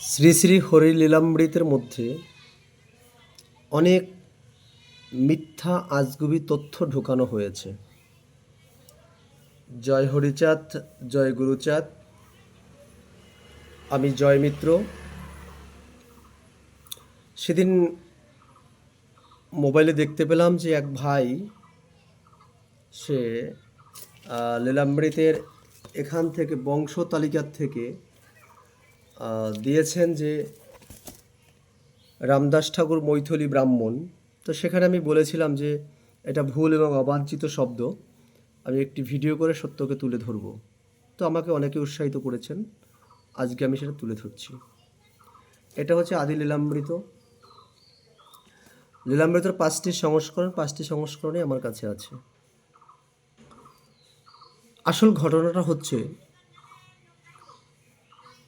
শ্রী শ্রী হরি লীলামৃতের মধ্যে অনেক মিথ্যা আজগুবি তথ্য ঢোকানো হয়েছে। জয় হরিচাঁদ, জয় গুরুচাঁদ। আমি জয় মিত্র। সেদিন মোবাইলে দেখতে পেলাম যে এক ভাই, সে লীলামৃতের এখান থেকে বংশ তালিকার থেকে দিয়েছেন যে রামদাস ঠাকুর মৈথলি ব্রাহ্মণ। তো সেখানে আমি বলেছিলাম যে এটা ভুল এবং অবাঞ্ছিত শব্দ। আমি একটি ভিডিও করে সত্যকে তুলে ধরব। তো আমাকে অনেকে উৎসাহিত করেছেন। আজকে আমি সেটা তুলে ধরছি। এটা হচ্ছে আদি লীলামৃত। লীলামৃতর পাঁচটি সংস্করণ, পাঁচটি সংস্করণই আমার কাছে আছে। আসল ঘটনাটা হচ্ছে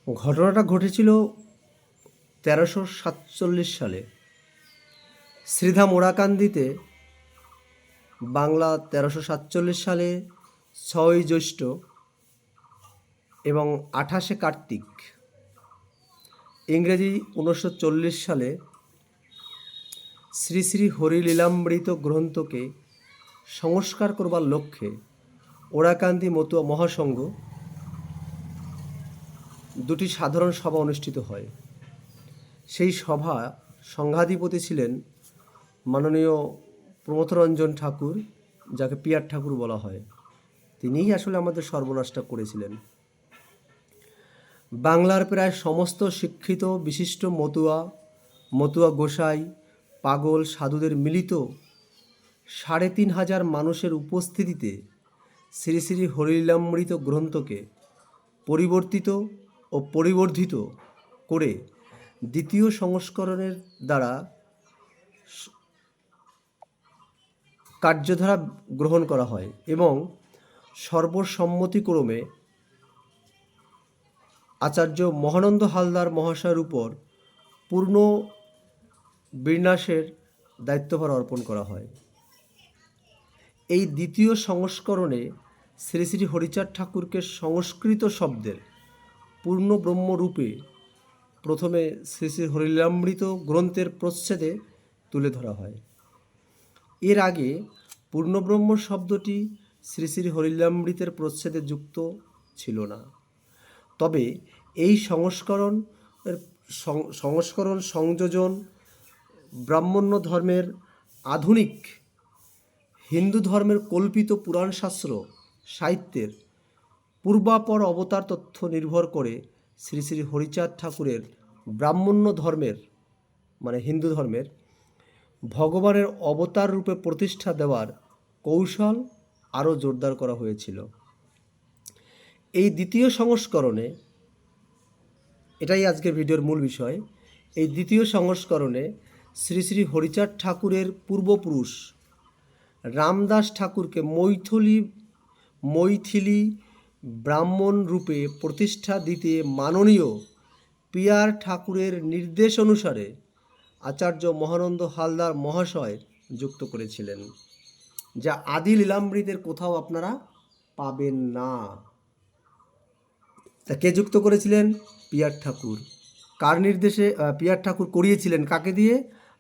ঘটনাটা ঘটেছিল তেরোশো সাতচল্লিশ সালে। শ্রীধাম ওরাকান্দিতে বাংলা তেরোশো সাতচল্লিশ সালে ছয় জ্যৈষ্ঠ এবং আঠাশে কার্তিক। ইংরেজি উনিশশো চল্লিশ সালে শ্রী শ্রী হরিলীলামৃত গ্রন্থকে সংস্কার করবার লক্ষ্যে ওরাকান্দি মতুয়া মহাসংঘ দুটি সাধারণ সভা অনুষ্ঠিত হয়। সেই সভা সংঘাধিপতি ছিলেন মাননীয় প্রমথরঞ্জন ঠাকুর, যাকে পিয়ার ঠাকুর বলা হয়। তিনিই আসলে আমাদের সর্বনাশটা করেছিলেন। বাংলার প্রায় সমস্ত শিক্ষিত, বিশিষ্ট মতুয়া মতুয়া গোসাই, পাগল, সাধুদের মিলিত সাড়ে তিন হাজার মানুষের উপস্থিতিতে শ্রী শ্রী হরিলামৃত গ্রন্থকে পরিবর্তিত ও পরিবর্ধিত করে দ্বিতীয় সংস্করণের দ্বারা কার্যধারা গ্রহণ করা হয় এবং সর্বসম্মতিক্রমে আচার্য মহানন্দ হালদার মহাশয়ের উপর পূর্ণ বিন্যাসের দায়িত্বভার অর্পণ করা হয়। এই দ্বিতীয় সংস্করণে শ্রী শ্রী হরিচাঁদ ঠাকুরকে সংস্কৃত শব্দের পূর্ণ ব্রহ্মরূপে প্রথমে শ্রী শ্রী হরিলামৃত গ্রন্থের প্রচ্ছেদে তুলে ধরা হয়। এর আগে পূর্ণব্রহ্ম শব্দটি শ্রী শ্রী হরিলামৃতের প্রচ্ছেদে যুক্ত ছিল না। তবে এই সংস্করণ সংস্করণ সংযোজন ব্রাহ্মণ্য ধর্মের আধুনিক হিন্দু ধর্মের কল্পিত পুরাণশাস্ত্র সাহিত্যের পূর্বাপর অবতার তথ্য নির্ভর করে শ্রী শ্রী হরিচাঁদ ঠাকুরের ব্রাহ্মণ্য ধর্মের মানে হিন্দু ধর্মের, ভগবানের অবতার রূপে প্রতিষ্ঠা দেওয়ার কৌশল আরও জোরদার করা হয়েছিল। এই দ্বিতীয় সংস্করণে, এটাই আজকের ভিডিওর মূল বিষয়, এই দ্বিতীয় সংস্করণে শ্রী শ্রী হরিচাঁদ ঠাকুরের পূর্বপুরুষ রামদাস ঠাকুরকে মৈথলি, মৈথিলি ব্রাহ্মণ রূপে প্রতিষ্ঠা দিতে মাননীয় পিয়ার ঠাকুরের নির্দেশ অনুসারে আচার্য মহানন্দ হালদার মহাশয় যুক্ত করেছিলেন, যা আদি লীলামৃতের কোথাও আপনারা পাবেন না। তা কে যুক্ত করেছিলেন? পিয়ার ঠাকুর। কার নির্দেশে পিয়ার ঠাকুর করিয়েছিলেন? কাকে দিয়ে?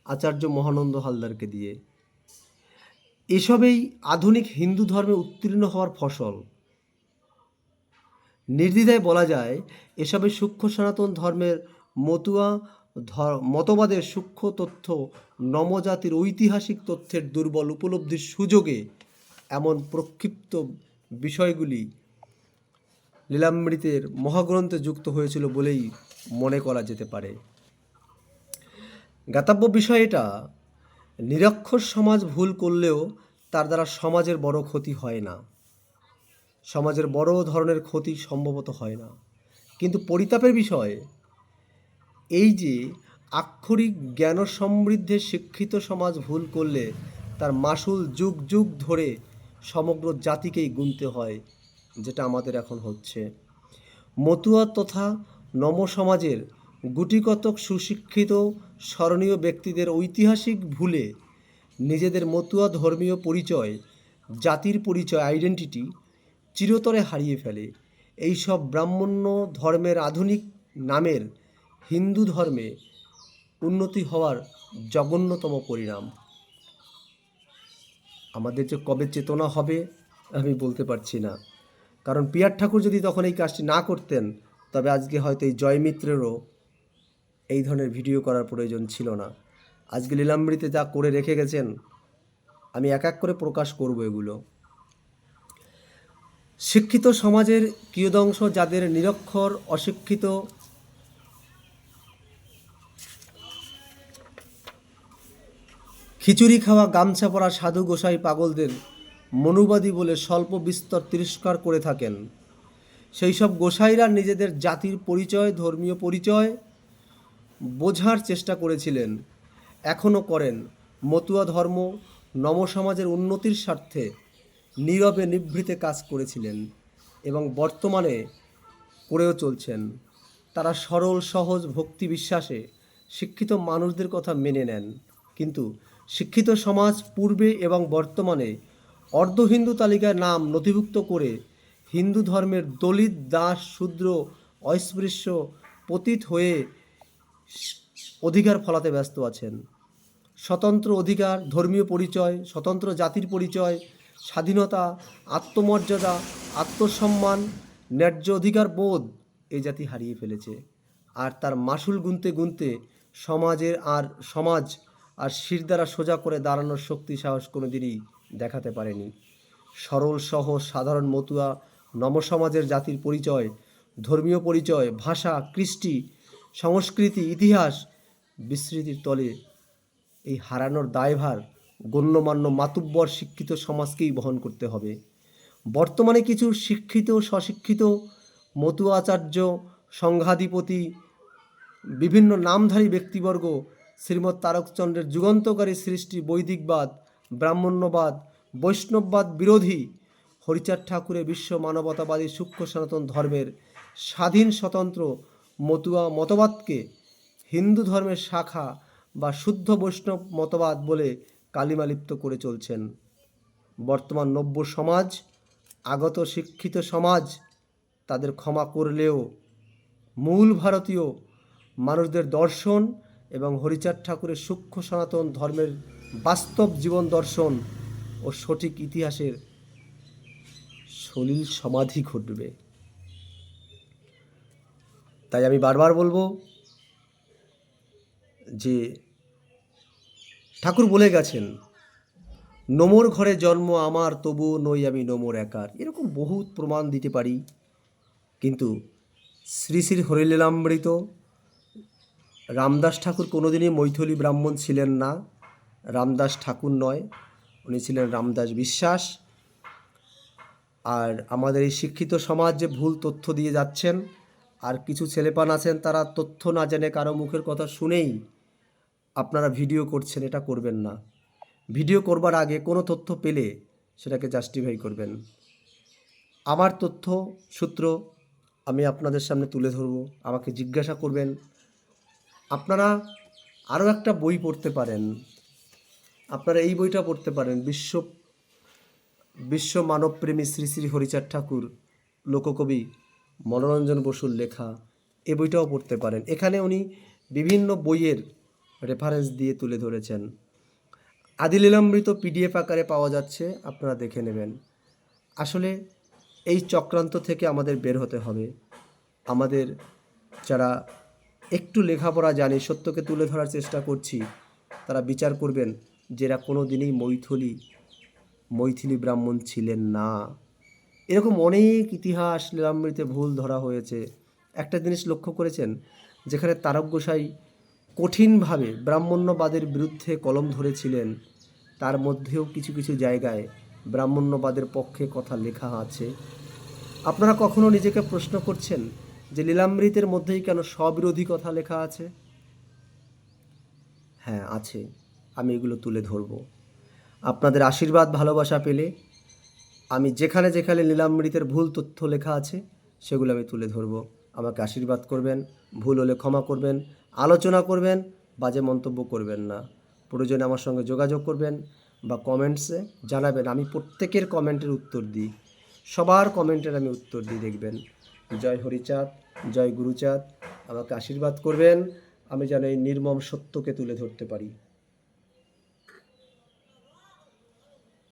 আচার্য মহানন্দ হালদারকে দিয়ে। এসবেই আধুনিক হিন্দু ধর্মে উত্তীর্ণ হওয়ার ফসল। নির্দ্বিধায় বলা যায়, এসবে সূক্ষ্ম সনাতন ধর্মের মতুয়া মতবাদের সূক্ষ্ম তথ্য নমজাতির ঐতিহাসিক তথ্যের দুর্বল উপলব্ধির সুযোগে এমন প্রক্ষিপ্ত বিষয়গুলি লীলামৃতের মহাগ্রন্থে যুক্ত হয়েছিল বলেই মনে করা যেতে পারে। জ্ঞাতব্য বিষয় এটা, নিরক্ষর সমাজ ভুল করলেও তার দ্বারা সমাজের বড় ক্ষতি হয় না। সমাজের বড় ধরনের ক্ষতি সম্ভবত হয় না। কিন্তু পরিতাপের বিষয়, এই যে আক্ষরিক জ্ঞান সমৃদ্ধে শিক্ষিত সমাজ ভুল করলে তার মাসুল যুগ যুগ ধরে সমগ্র জাতিকেই গুনতে হয়, যেটা আমাদের এখন হচ্ছে। মতুয়া তথা নম সমাজের গুটিকতক সুশিক্ষিত স্মরণীয় ব্যক্তিদের ঐতিহাসিক ভুলে নিজেদের মতুয়া ধর্মীয় পরিচয়, জাতির পরিচয় আইডেন্টিটি চিরতরে হারিয়ে ফেলে। এইসব ব্রাহ্মণ্য ধর্মের আধুনিক নামের হিন্দু ধর্মে উন্নতি হওয়ার জঘন্যতম পরিণাম। আমাদের যে কবে চেতনা হবে, আমি বলতে পারছি না। কারণ পিয়ার ঠাকুর যদি তখন এই কাজটি না করতেন, তবে আজকে হয়তো এই জয়মিত্রেরও এই ধরনের ভিডিও করার প্রয়োজন ছিল না। আজকে লীলামৃতে যা করে রেখে গেছেন, আমি এক এক করে প্রকাশ করব এগুলো। শিক্ষিত সমাজের কিয়দংশ যাদের নিরক্ষর, অশিক্ষিত। খিচুড়ি খাওয়া, গামছা পরা সাধু গোসাই পাগলদের মনুবাদী বলে স্বল্প বিস্তর তিরস্কার করে থাকেন। সেই সব গোসাইরা নিজেদের জাতির পরিচয়, ধর্মীয় পরিচয় বোঝার চেষ্টা করেছিলেন এখনও করেন। মতুয়া ধর্ম নমসমাজের উন্নতির স্বার্থে নীরবে নিভৃতে কাজ করেছিলেন এবং বর্তমানে করেও চলছেন। তারা সরল, সহজ, ভক্তি বিশ্বাসে শিক্ষিত মানুষদের কথা মেনে নেন। কিন্তু শিক্ষিত সমাজ পূর্বে এবং বর্তমানে অর্ধ হিন্দু তালিকায় নাম নথিভুক্ত করে হিন্দু ধর্মের দলিত, দাস, শূদ্র, অস্পৃশ্য, পতিত হয়ে অধিকার ফলাতে ব্যস্ত আছেন। স্বতন্ত্র অধিকার, ধর্মীয় পরিচয়, স্বতন্ত্র জাতির পরিচয় স্বাধীনতা, আত্মমর্যাদা, আত্মসম্মান, ন্যায্য অধিকার বোধ এই জাতি হারিয়ে ফেলেছে। আর তার মাসুল গুনতে গুনতে সমাজের আর সমাজ আর শির দ্বারা সোজা করে দাঁড়ানোর শক্তি, সাহস কোনোদিনই দেখাতে পারেনি। সরল সহজ সাধারণ, মতুয়া, নমসমাজের জাতির পরিচয়, ধর্মীয় পরিচয়, ভাষা, কৃষ্টি, সংস্কৃতি, ইতিহাস বিস্মৃতির তলে এই হারানোর দায়ভার গণ্যমান্য মাতুব্বর শিক্ষিত সমাজকেই বহন করতে হবে। বর্তমানে কিছু শিক্ষিত, স্বশিক্ষিত মতু আচার্য সংঘাধিপতি, বিভিন্ন নামধারী ব্যক্তিবর্গ শ্রীমৎ তারকচন্দ্রের যুগান্তকারী সৃষ্টি বৈদিকবাদ, ব্রাহ্মণ্যবাদ, বৈষ্ণববাদ বিরোধী হরিচাঁদ ঠাকুরের বিশ্ব মানবতাবাদী সূক্ষ্ম সনাতন ধর্মের স্বাধীন স্বতন্ত্র মতুয়া মতবাদকে হিন্দু ধর্মের শাখা বা শুদ্ধ বৈষ্ণব মতবাদ বলে কালিমালিপ্ত করে চলছেন। বর্তমান নব্য সমাজ, আগত শিক্ষিত সমাজ, তাদের ক্ষমা করলেও মূল ভারতীয় মানুষদের দর্শন এবং হরিচাঁদ ঠাকুরের সূক্ষ্ম সনাতন ধর্মের বাস্তব জীবন দর্শন ও সঠিক ইতিহাসের সলিল সমাধি ঘটবে। তাই আমি বারবার বলব যে ঠাকুর বলে গেছেন, নোমর ঘরে জন্ম আমার তবু নই আমি নোমর একার। এরকম বহুত প্রমাণ দিতে পারি। কিন্তু শ্রী শ্রী হরিলীলামৃত, রামদাস ঠাকুর কোনোদিনই মৈথিলী ব্রাহ্মণ ছিলেন না। রামদাস ঠাকুর নয়, উনি ছিলেন রামদাস বিশ্বাস। আর আমাদের এই শিক্ষিত সমাজ যে ভুল তথ্য দিয়ে যাচ্ছেন, আর কিছু ছেলেপান আছেন, তারা তথ্য না জেনে কারও মুখের কথা শুনেই আপনারা ভিডিও করছেন, এটা করবেন না। ভিডিও করবার আগে কোনো তথ্য পেলে সেটাকে জাস্টিফাই করবেন। আমার তথ্য, সূত্র আমি আপনাদের সামনে তুলে ধরব, আমাকে জিজ্ঞাসা করবেন। আপনারা আরও একটা বই পড়তে পারেন। আপনারা এই বইটা পড়তে পারেন, বিশ্ব বিশ্ব মানবপ্রেমী শ্রী শ্রী হরিচাঁদ ঠাকুর, লোককবি মনোরঞ্জন বসুর লেখা এই বইটাও পড়তে পারেন। এখানে উনি বিভিন্ন বইয়ের রেফারেন্স দিয়ে তুলে ধরেছেন। আদিলীলামৃত পিডিএফ আকারে পাওয়া যাচ্ছে, আপনারা দেখে নেবেন। আসলে এই চক্রান্ত থেকে আমাদের বের হতে হবে। আমাদের যারা একটু লেখাপড়া জানি, সত্যকে তুলে ধরার চেষ্টা করছি, তারা বিচার করবেন যে এরা কোনো দিনই মৈথিলি মৈথিলি ব্রাহ্মণ ছিলেন না। এরকম অনেক ইতিহাস লীলামৃতে ভুল ধরা হয়েছে। একটা জিনিস লক্ষ্য করেছেন, যেখানে তারক গোসাই কঠিনভাবে ব্রাহ্মণ্যবাদের বিরুদ্ধে কলম ধরেছিলেন, তার মধ্যেও কিছু কিছু জায়গায় ব্রাহ্মণ্যবাদের পক্ষে কথা লেখা আছে। আপনারা কখনো নিজেকে প্রশ্ন করছেন যে লীলামৃতের মধ্যেই কেন স্ববিরোধী কথা লেখা আছে? হ্যাঁ আছে। আমি এগুলো তুলে ধরব। আপনাদের আশীর্বাদ, ভালোবাসা পেলে আমি যেখানে যেখানে লীলামৃতের ভুল তথ্য লেখা আছে, সেগুলো আমি তুলে ধরব। আমাকে আশীর্বাদ করবেন, ভুল হলে ক্ষমা করবেন আলোচনা করবেন, বাজে মন্তব্য করবেন না। প্রয়োজনে আমার সঙ্গে যোগাযোগ করবেন বা কমেন্টসে জানাবেন। আমি প্রত্যেকের কমেন্টের উত্তর দিই। সবার কমেন্টের আমি উত্তর দিই দেখবেন। জয় হরিচাঁদ, জয় গুরুচাঁদ। আমাকে আশীর্বাদ করবেন। আমি যেন এই নির্মম সত্যকে তুলে ধরতে পারি।